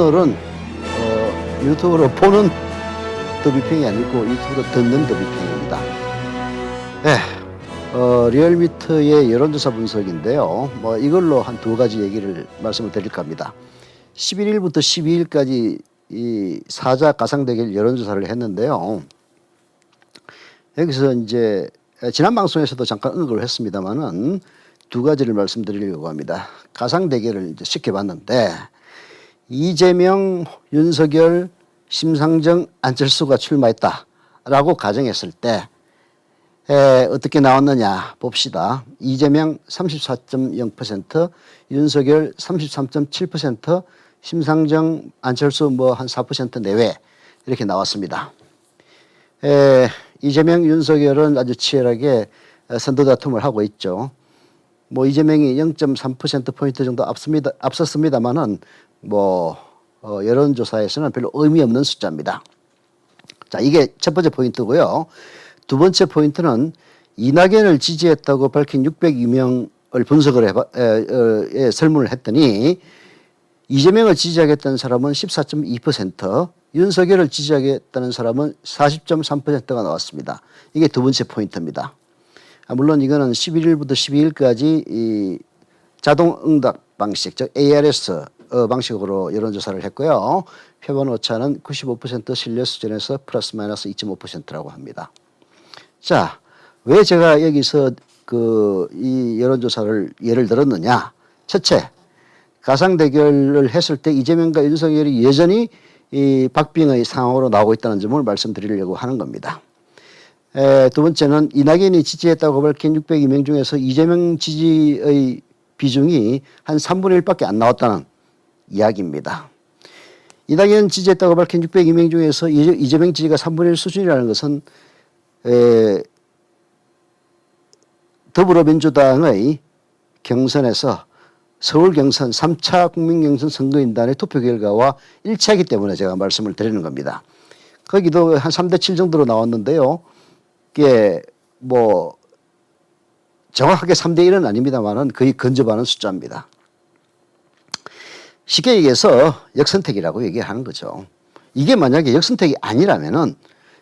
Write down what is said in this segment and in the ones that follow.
오늘은 어, 유튜브로 보는 더비핑이 아니고 유튜브로 듣는 더비핑입니다. 네, 어, 리얼미터의 여론조사 분석인데요. 뭐 이걸로 한 두 가지 얘기를 말씀을 드릴까 합니다. 11일부터 12일까지 이 사자 가상 대결 여론조사를 했는데요. 여기서 이제 지난 방송에서도 잠깐 언급을 했습니다만은 두 가지를 말씀드리려고 합니다. 가상 대결을 이제 쉽게 봤는데 이재명, 윤석열, 심상정, 안철수가 출마했다라고 가정했을 때 에, 어떻게 나왔느냐 봅시다. 이재명 34.0%, 윤석열 33.7%, 심상정, 안철수 뭐 한 4% 내외 이렇게 나왔습니다. 에, 이재명, 윤석열은 아주 치열하게 선두 다툼을 하고 있죠. 뭐 이재명이 0.3% 포인트 정도 앞섭니다, 앞섰습니다만은 뭐 어, 여론조사에서는 별로 의미 없는 숫자입니다. 자, 이게 첫 번째 포인트고요. 두 번째 포인트는 이낙연을 지지했다고 밝힌 602명을 분석을 해봐, 에, 에, 에, 설문을 했더니 이재명을 지지하겠다는 사람은 14.2%, 윤석열을 지지하겠다는 사람은 40.3%가 나왔습니다. 이게 두 번째 포인트입니다. 아, 물론 이거는 11일부터 12일까지 이 자동 응답 방식, 즉 ARS 어, 방식으로 여론조사를 했고요. 표본 오차는 95% 신뢰 수준에서 플러스 마이너스 2.5%라고 합니다. 자, 왜 제가 여기서 그 이 여론조사를 예를 들었느냐? 첫째, 가상 대결을 했을 때 이재명과 윤석열이 여전히 이 박빙의 상황으로 나오고 있다는 점을 말씀드리려고 하는 겁니다. 에, 두 번째는 이낙연이 지지했다고 밝힌 602명 중에서 이재명 지지의 비중이 한 3분의 1밖에 안 나왔다는 이야기입니다. 이낙연 지지했다고 밝힌 602명 중에서 이재- 이재명 지지가 3분의 1 수준이라는 것은 에, 더불어민주당의 경선에서 서울 경선 3차 국민 경선 선거인단의 투표 결과와 일치하기 때문에 제가 말씀을 드리는 겁니다. 거기도 한 3대 7 정도로 나왔는데요. 이게 뭐 정확하게 3대 1은 아닙니다만은 거의 근접하는 숫자입니다. 쉽게 얘기해서 역선택이라고 얘기하는 거죠. 이게 만약에 역선택이 아니라면은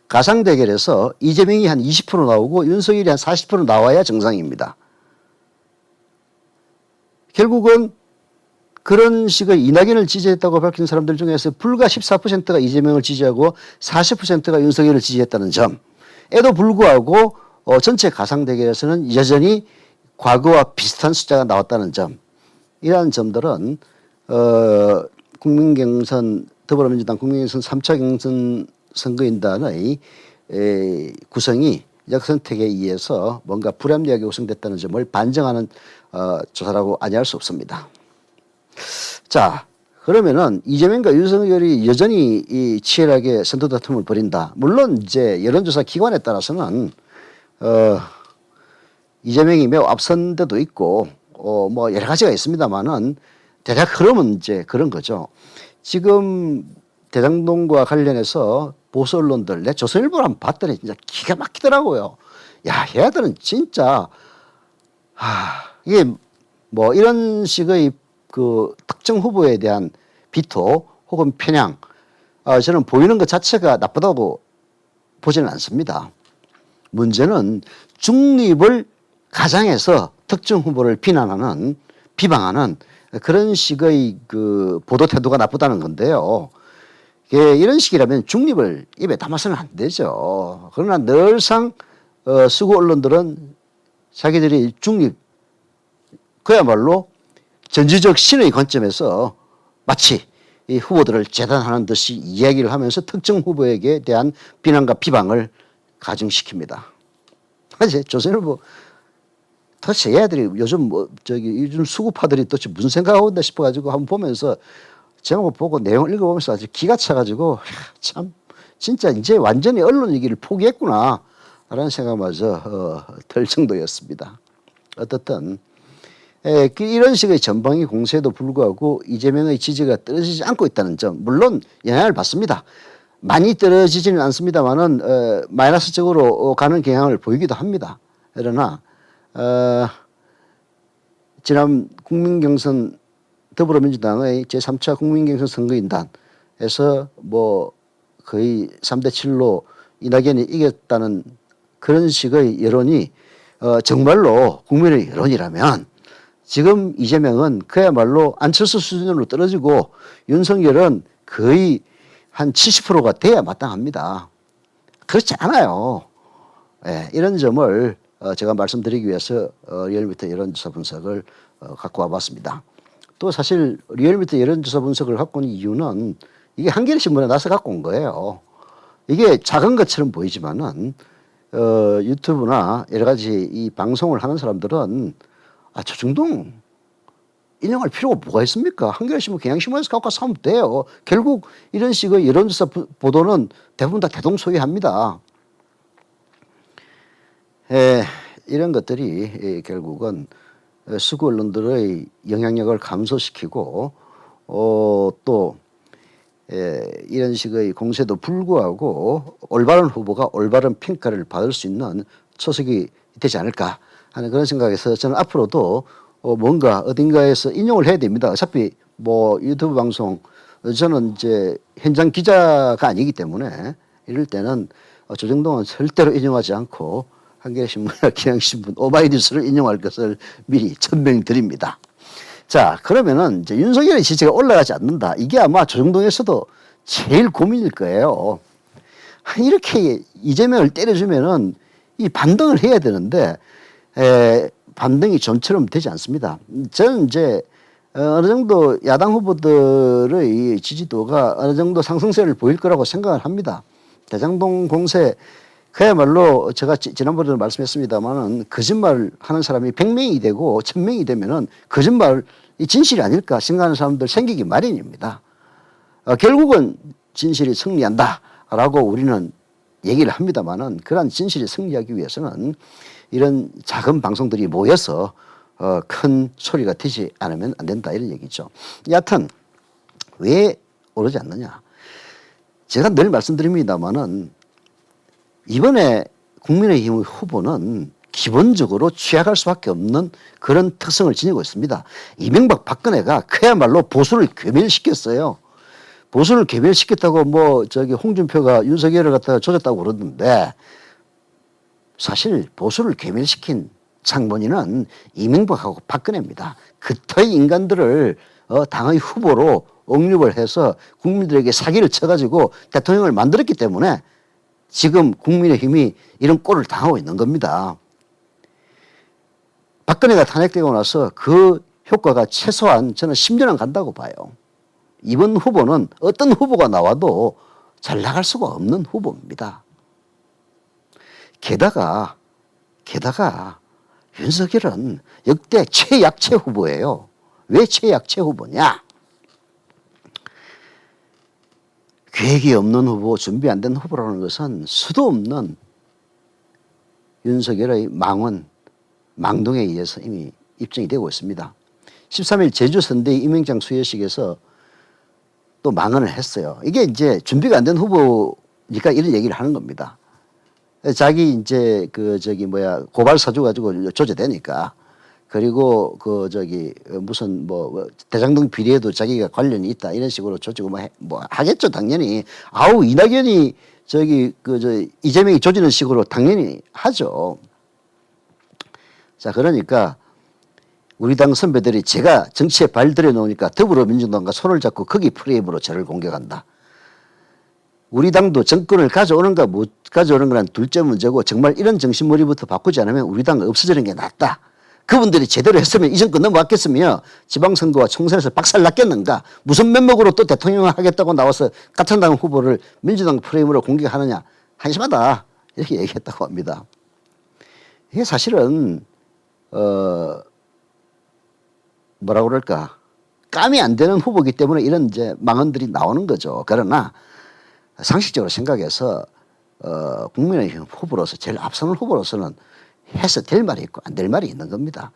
가상 대결에서 이재명이 한 20% 나오고 윤석열이 한 40% 나와야 정상입니다. 결국은 그런 식의 이낙연을 지지했다고 밝힌 사람들 중에서 불과 14%가 이재명을 지지하고 40%가 윤석열을 지지했다는 점에도 불구하고 어, 전체 가상 대결에서는 여전히 과거와 비슷한 숫자가 나왔다는 점 이러한 점들은 어, 국민경선 더불어민주당 국민경선 3차 경선 선거인단의 에, 구성이 역선택에 의해서 뭔가 불합리하게 구성됐다는 점을 반증하는 어, 조사라고 아니할 수 없습니다. 자, 그러면은 이재명과 윤석열이 여전히 이 치열하게 선두 다툼을 벌인다. 물론 이제 여론조사 기관에 따라서는 어, 이재명이 매우 앞선 데도 있고 어, 뭐 여러 가지가 있습니다만은 대략 흐름은 이제 그런 거죠. 지금 대장동과 관련해서 보수 언론들 내 조선일보를 한번 봤더니 진짜 기가 막히더라고요. 야, 얘들은 진짜 하, 이게 뭐 이런 식의 그 특정 후보에 대한 비토 혹은 편향 아, 저는 보이는 것 자체가 나쁘다고 보지는 않습니다. 문제는 중립을 가장해서 특정 후보를 비난하는 비방하는 그런 식의 그 보도 태도가 나쁘다는 건데요. 예, 이런 식이라면 중립을 입에 담아서는 안 되죠. 그러나 늘상 어, 수구 언론들은 자기들이 중립 그야말로 전지적 신의 관점에서 마치 이 후보들을 재단하는 듯이 이야기를 하면서 특정 후보에게 대한 비난과 비방을 가중시킵니다. 사실 조선일보 도대체 얘들이 요즘 뭐 저기 요즘 수구파들이 도대체 무슨 생각하고 있나 싶어가지고 한번 보면서 제목 보고 내용을 읽어보면서 아주 기가 차가지고 참 진짜 이제 완전히 언론 얘기를 포기했구나 라는 생각마저 어, 들 정도였습니다. 어떻든 에, 그 이런 식의 전방위 공세에도 불구하고 이재명의 지지가 떨어지지 않고 있다는 점 물론 영향을 받습니다. 많이 떨어지지는 않습니다만은 어, 마이너스적으로 어, 가는 경향을 보이기도 합니다. 그러나 어, 지난 국민경선 더불어민주당의 제3차 국민경선 선거인단에서 뭐 거의 3대 7로 이낙연이 이겼다는 그런 식의 여론이 어, 정말로 국민의 여론이라면 지금 이재명은 그야말로 안철수 수준으로 떨어지고 윤석열은 거의 한 70%가 돼야 마땅합니다. 그렇지 않아요. 예, 이런 점을 어, 제가 말씀드리기 위해서 어, 리얼미터 여론조사 분석을 어, 갖고 와봤습니다. 또 사실 리얼미터 여론조사 분석을 갖고 온 이유는 이게 한겨레 신문에 나서 갖고 온 거예요. 이게 작은 것처럼 보이지만은 어, 유튜브나 여러 가지 이 방송을 하는 사람들은 아, 조중동 인용할 필요가 뭐가 있습니까? 한겨레 신문, 경향 신문에서 갖고 와서 하면 돼요. 결국 이런 식의 여론조사 부- 보도는 대부분 다 대동소이합니다. 에, 이런 것들이 에, 결국은 어, 수구 언론들의 영향력을 감소시키고 어, 또 에, 이런 식의 공세도 불구하고 올바른 후보가 올바른 평가를 받을 수 있는 초석이 되지 않을까 하는 그런 생각에서 저는 앞으로도 어, 뭔가 어딘가에서 인용을 해야 됩니다. 어차피 뭐 유튜브 방송 어, 저는 이제 현장 기자가 아니기 때문에 이럴 때는 어, 조정동은 절대로 인용하지 않고 한겨레신문이나 기양신문, 오마이뉴스를 인용할 것을 미리 천명드립니다. 자, 그러면은 이제 윤석열의 지지가 올라가지 않는다. 이게 아마 조정동에서도 제일 고민일 거예요. 이렇게 이재명을 때려주면은 이 반등을 해야 되는데, 에, 반등이 좀처럼 되지 않습니다. 저는 이제 어, 어느 정도 야당 후보들의 지지도가 어느 정도 상승세를 보일 거라고 생각을 합니다. 대장동 공세 그야말로 제가 지- 지난번에도 말씀했습니다만은 거짓말 하는 사람이 100명이 되고 1000명이 되면은 거짓말 이 진실이 아닐까 생각하는 사람들 생기기 마련입니다. 어, 결국은 진실이 승리한다라고 우리는 얘기를 합니다만은 그러한 진실이 승리하기 위해서는 이런 작은 방송들이 모여서 어, 큰 소리가 되지 않으면 안 된다 이런 얘기죠. 여하튼 왜 오르지 않느냐? 제가 늘 말씀드립니다만은 이번에 국민의힘의 후보는 기본적으로 취약할 수밖에 없는 그런 특성을 지니고 있습니다. 이명박 박근혜가 그야말로 보수를 괴멸시켰어요. 보수를 괴멸시켰다고 뭐 저기 홍준표가 윤석열을 갖다가 조졌다고 그러는데 사실 보수를 괴멸시킨 장본인은 이명박하고 박근혜입니다. 그터의 인간들을 어, 당의 후보로 옹립을 해서 국민들에게 사기를 쳐가지고 대통령을 만들었기 때문에 지금 국민의힘이 이런 꼴을 당하고 있는 겁니다. 박근혜가 탄핵되고 나서 그 효과가 최소한 저는 10년은 간다고 봐요. 이번 후보는 어떤 후보가 나와도 잘 나갈 수가 없는 후보입니다. 게다가 게다가 윤석열은 역대 최약체 후보예요. 왜 최약체 후보냐? 계획이 없는 후보, 준비 안 된 후보라는 것은 수도 없는 윤석열의 망언, 망동에 의해서 이미 입증이 되고 있습니다. 13일 제주 선대 임명장 수여식에서 또 망언을 했어요. 이게 이제 준비가 안 된 후보니까 이런 얘기를 하는 겁니다. 자기 이제 그 저기 뭐야 고발 사주 가지고 조제되니까 그리고 그 저기 무슨 뭐 대장동 비리에도 자기가 관련이 있다 이런 식으로 조지고 뭐, 해- 뭐 하겠죠 당연히 아우 이낙연이 저기 그 저 이재명이 조지는 식으로 당연히 하죠. 자 그러니까 우리 당 선배들이 제가 정치에 발들여 놓으니까 더불어민주당과 손을 잡고 거기 프레임으로 저를 공격한다. 우리 당도 정권을 가져오는가 못 가져오는 거는 둘째 문제고 정말 이런 정신머리부터 바꾸지 않으면 우리 당 없어지는 게 낫다. 그분들이 제대로 했으면 이 정권 넘어왔겠으며 지방선거와 총선에서 박살 났겠는가. 무슨 면목으로 또 대통령을 하겠다고 나와서 같은 당 후보를 민주당 프레임으로 공격하느냐. 한심하다. 이렇게 얘기했다고 합니다. 이게 사실은 어 뭐라 그럴까 감이 안 되는 후보이기 때문에 이런 이제 망언들이 나오는 거죠. 그러나 상식적으로 생각해서 어, 국민의힘 후보로서 제일 앞서는 후보로서는 해서 될 말이 있고 안 될 말이 있는 겁니다.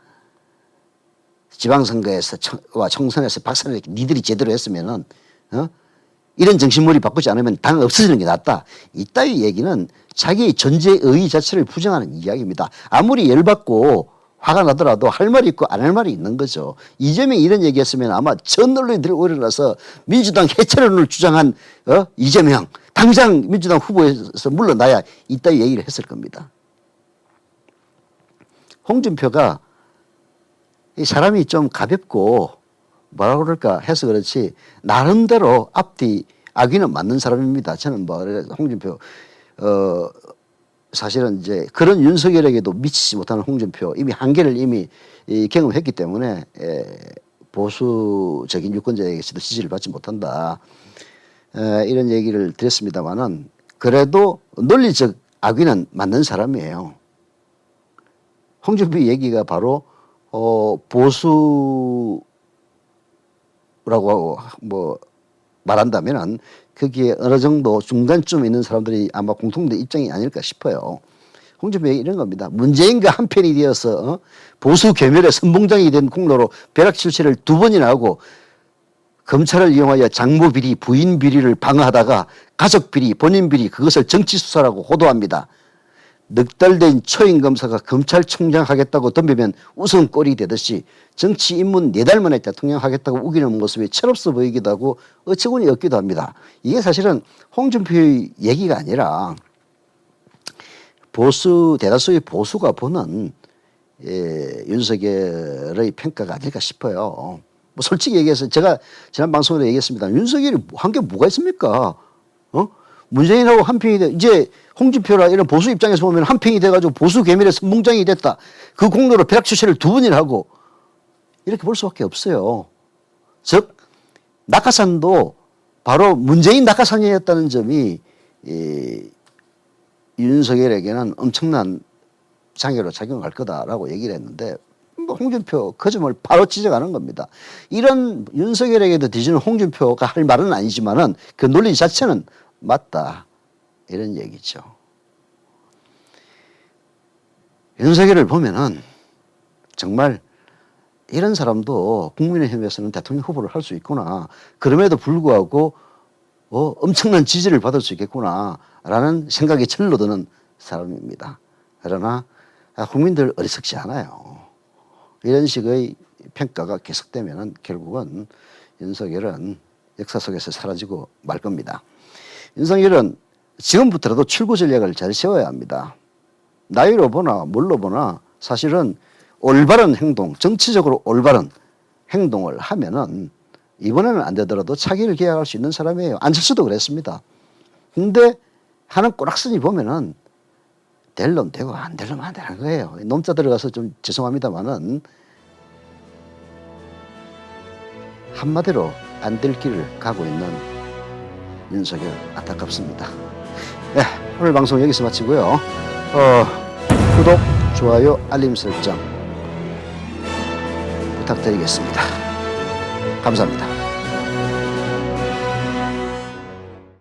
지방선거에서 청, 와 총선에서 박살을 니들이 제대로 했으면은 어? 이런 정신머리 바꾸지 않으면 당 없어지는 게 낫다. 이따위 얘기는 자기의 존재의 자체를 부정하는 이야기입니다. 아무리 열받고 화가 나더라도 할 말이 있고 안 할 말이 있는 거죠. 이재명이 이런 얘기했으면 아마 전 언론이 들고 일어나서 민주당 해체론을 주장한 어? 이재명 당장 민주당 후보에서 물러나야 이따 얘기를 했을 겁니다. 홍준표가 이 사람이 좀 가볍고 뭐라 그럴까 해서 그렇지 나름대로 앞뒤 악위는 맞는 사람입니다. 저는 뭐 홍준표 어 사실은 이제 그런 윤석열에게도 미치지 못하는 홍준표 이미 한계를 이미 이 경험했기 때문에 에, 보수적인 유권자에게서도 지지를 받지 못한다. 에, 이런 얘기를 드렸습니다만은 그래도 논리적 악위는 맞는 사람이에요. 홍준표 얘기가 바로 어 보수라고 뭐 말한다면은 거기에 어느 정도 중간쯤 있는 사람들이 아마 공통된 입장이 아닐까 싶어요. 홍준표 얘기 이런 겁니다. 문재인과 한편이 되어서 어? 보수 괴멸의 선봉장이 된 공로로 벼락 실체를 두 번이나 하고 검찰을 이용하여 장모 비리, 부인 비리를 방어하다가 가족 비리, 본인 비리 그것을 정치 수사라고 호도합니다. 넉달된 초임 검사가 검찰총장 하겠다고 덤비면 우선 꼴이 되듯이 정치 입문 네달 만에 대통령 하겠다고 우기는 모습이 철없어 보이기도 하고 어처구니 없기도 합니다. 이게 사실은 홍준표의 얘기가 아니라 보수 대다수의 보수가 보는 예, 윤석열의 평가가 아닐까 싶어요. 뭐 솔직히 얘기해서 제가 지난 방송에도 얘기했습니다. 윤석열이 한 게 뭐가 있습니까? 어? 문재인하고 한평이 돼 이제 홍준표라 이런 보수 입장에서 보면 한평이 돼가지고 보수 괴멸의 선봉장이 됐다. 그 공로로 벼락 출세를 두 번이나 하고 이렇게 볼 수밖에 없어요. 즉 낙하산도 바로 문재인 낙하산이었다는 점이 이 윤석열에게는 엄청난 장애로 작용할 거다라고 얘기를 했는데 뭐 홍준표 그 점을 바로 지적하는 겁니다. 이런 윤석열에게도 뒤지는 홍준표가 할 말은 아니지만은 그 논리 자체는 맞다 이런 얘기죠. 윤석열을 보면은 정말 이런 사람도 국민의힘에서는 대통령 후보를 할 수 있구나. 그럼에도 불구하고 어, 엄청난 지지를 받을 수 있겠구나라는 생각이 절로 드는 사람입니다. 그러나 아, 국민들 어리석지 않아요. 이런 식의 평가가 계속되면 결국은 윤석열은 역사 속에서 사라지고 말 겁니다. 윤석열은 지금부터라도 출구 전략을 잘 세워야 합니다. 나이로 보나 뭘로 보나 사실은 올바른 행동, 정치적으로 올바른 행동을 하면은 이번에는 안 되더라도 차기를 계약할 수 있는 사람이에요. 안철수도 그랬습니다. 근데 하는 꼬락선이 보면은 될 놈 되고 안 될 놈 안 되는 거예요. nom자 들어가서 좀 죄송합니다만은 한마디로 안 될 길을 가고 있는 윤석열 안타깝습니다. 네, 오늘 방송 여기서 마치고요. 어, 구독, 좋아요, 알림 설정 부탁드리겠습니다. 감사합니다.